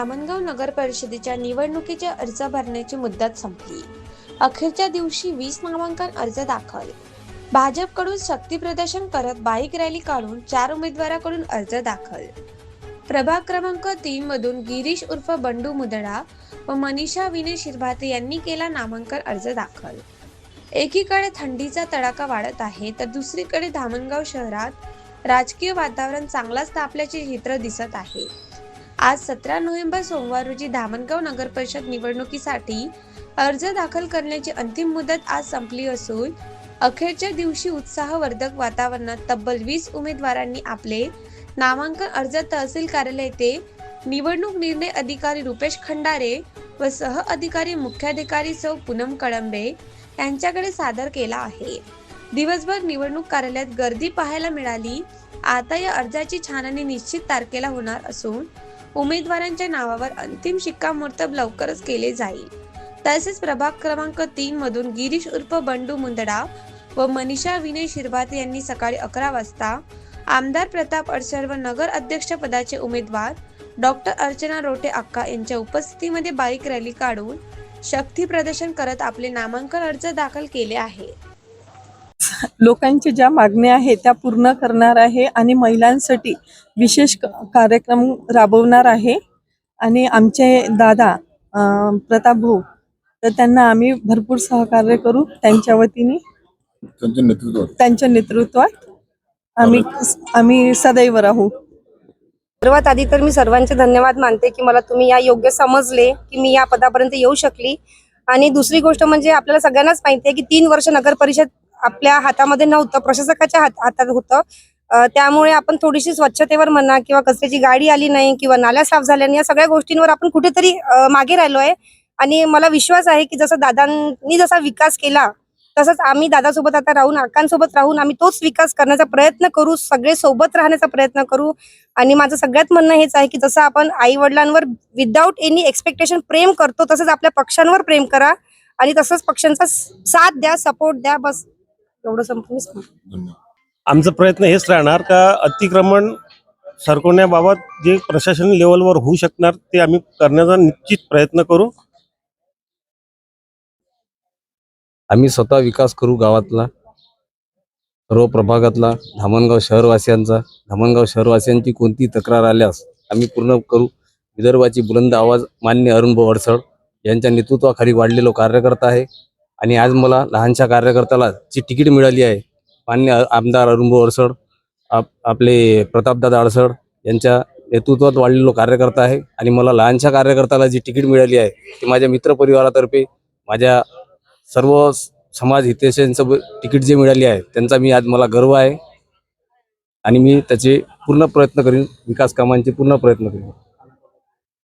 धामणगाव नगर परिषदेच्या निवडणुकीचे अर्ज भरण्याची मुदत संपली. अखेरच्या दिवशी वीस नामांकन अर्ज दाखल. भाजपकडून शक्ती प्रदर्शन करत बाईक रॅली काढून चार उमेदवाराकडून अर्ज दाखल. प्रभाग क्रमांक तीन मधून गिरीश उर्फ बंडू मुदडा व मनीषा विनय शिरभाते यांनी केला नामांकन अर्ज दाखल. एकीकडे थंडीचा तडाखा वाढत आहे तर दुसरीकडे धामणगाव शहरात राजकीय वातावरण चांगलाच तापल्याचे चित्र दिसत आहे. आज सतरा नोव्हेंबर सोमवार रोजी धामणगाव नगर परिषद निवडणुकीसाठी अर्ज दाखल करण्याची अंतिम मुदत आज संपली असून अखेरच्या दिवशी उत्साहवर्धक वातावरणात तब्बल वीस उमेदवारांनी आपले नामांकन अर्ज तहसील कार्यालय येथे निवडणूक निर्णय अधिकारी रुपेश खंडारे व सह अधिकारी मुख्याधिकारी सौ पूनम कळंबे यांच्याकडे सादर केला आहे. दिवसभर निवडणूक कार्यालयात गर्दी पाहायला मिळाली. आता या अर्जाची छाननी निश्चित तारखेला होणार असून उमेदवारांच्या नावावर अंतिम शिक्कामोर्तब लवकरच केले जाईल. तसेच प्रभाग क्रमांक तीन मधून गिरीश उर्फ बंडू मुंदडा व मनीषा विनय शिरभाते यांनी सकाळी अकरा वाजता आमदार प्रताप अडसर व नगर अध्यक्ष पदाचे उमेदवार डॉक्टर अर्चना रोटे अक्का यांच्या उपस्थितीमध्ये बाईक रॅली काढून शक्ती प्रदर्शन करत आपले नामांकन अर्ज दाखल केले आहे लोकांच्या ज्या मागण्या आहेत त्या पूर्ण करणार आहे आणि महिलांसाठी विशेष कार्यक्रम राबवणार आहे. आणि आमचे दादा प्रताप भाऊ तर त्यांना आम्ही भरपूर सहकार्य करू त्यांच्या वतीने. त्यांच्या नेतृत्वात. त्यांच्या नेतृत्वात आम्ही आम्ही सदैव राहू. सर्वात आधी तर मी सर्वांचे धन्यवाद मानते की मला तुम्ही या योग्य समजले की मी या पदापर्यंत येऊ शकली. आणि दुसरी गोष्ट म्हणजे आपल्याला सगळ्यांनाच माहिती आहे की तीन वर्ष नगर परिषद आपल्या हातामध्ये नव्हतं प्रशासकाच्या हात हातात होतं. त्यामुळे आपण थोडीशी स्वच्छतेवर म्हणा किंवा कचऱ्याची गाडी आली नाही किंवा नाल्या साफ झाल्या नाही या सगळ्या गोष्टींवर आपण कुठेतरी मागे राहिलो आहे आणि मला विश्वास आहे की जसं दादांनी जसा विकास केला तसंच आम्ही दादासोबत आता राहून आकांसोबत राहून आम्ही तोच विकास करण्याचा प्रयत्न करू सगळे सोबत राहण्याचा प्रयत्न करू. आणि माझं सगळ्यात म्हणणं हेच आहे की जसं आपण आई वडिलांवर विदाऊट एनी एक्सपेक्टेशन प्रेम करतो तसंच आपल्या पक्षांवर प्रेम करा. आणि तसंच पक्षांचा साथ द्या सपोर्ट द्या बस. एवढं संपूर्ण आमचा प्रयत्न हेच राहणार का अतिक्रमण सरकवण्याबाबत जे प्रशासन लेवलवर होऊ शकणार ते आम्ही करण्याचा निश्चित प्रयत्न करू. आम्ही स्वतः विकास करू गावातला सर्व प्रभागातला धामणगाव शहरवासियांचा. धामणगाव शहरवासियांची कोणती तक्रार आल्यास आम्ही पूर्ण करू. विदर्भाची बुलंद आवाज मान्य अरुण भाऊ अडसड यांच्या नेतृत्वाखाली वाढलेलो कार्यकर्ता आहे. आणि आज मला लहानशा कार्यकर्त्याला जी तिकीट मिळाली आहे मान्य आमदार अरुणभाऊ अडसड आप आपले प्रतापदादा अडसड यांच्या नेतृत्वात वाढलेलो कार्यकर्ता आहे आणि मला लहानशा कार्यकर्त्याला जी तिकीट मिळाली आहे ती माझ्या मित्रपरिवारातर्फे माझ्या सर्व समाज हितेशांचं तिकीट जे मिळाली आहे त्यांचा मी आज मला गर्व आहे. आणि मी त्याचे पूर्ण प्रयत्न करीन विकास कामांचे पूर्ण प्रयत्न करीन.